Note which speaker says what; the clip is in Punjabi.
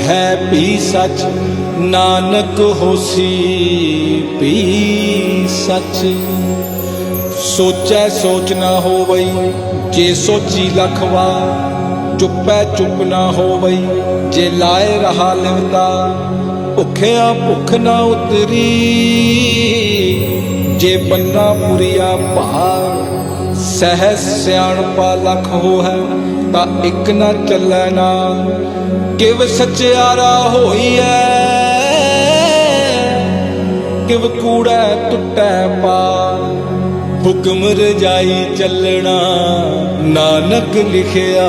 Speaker 1: ਹੈ ਵੀ ਸੱਚ, ਨਾਨਕ ਹੋਸੀ ਵੀ ਸੱਚ। ਸੋਚੈ ਸੋਚ ਨਾ ਹੋਵਈ, ਜੇ ਸੋਚੀ ਲਖ ਵਾਰ, ਚੁੱਪੈ ਚੁੱਪ ਨਾ ਹੋਵਈ, ਜੇ ਲਾਏ ਰਹਾ ਲਿਵਤਾ, ਭੁਖਿਆ ਭੁੱਖ ਨਾ ਉਤਰੀ। ਜੇ ਬੰਨਾ ਪੁਰੀਆ ਭਾਰ ਸਹਿ ਸਿਆਣਪਾ ਲਖ ਹੋ ਹੈ ਤਾਂ ਇੱਕ ਨਾ ਚੱਲੈ ਨਾ। ਕਿਵ ਸਚਿਆਰਾ ਹੋਈਐ, ਕਿਵ ਕੂੜੈ ਟੁੱਟੈ ਪਾ ਹੁਕਮ ਰਜਾਈ ਚੱਲਣਾ, ਨਾਨਕ ਲਿਖਿਆ।